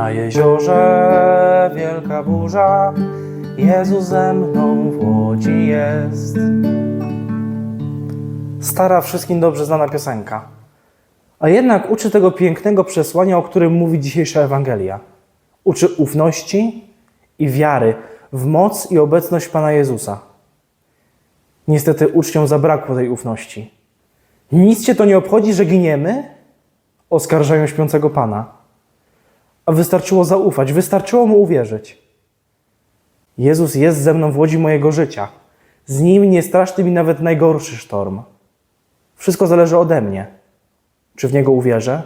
morze, wielka burza, Jezus ze mną w łodzi jest. Stara, wszystkim dobrze znana piosenka. A jednak uczy tego pięknego przesłania, o którym mówi dzisiejsza Ewangelia. Uczy ufności i wiary w moc i obecność Pana Jezusa. Niestety uczniom zabrakło tej ufności. Nic cię to nie obchodzi, że giniemy? Oskarżają śpiącego Pana. A wystarczyło zaufać, wystarczyło mu uwierzyć. Jezus jest ze mną w łodzi mojego życia. Z nim nie straszny mi nawet najgorszy sztorm. Wszystko zależy ode mnie. Czy w niego uwierzę?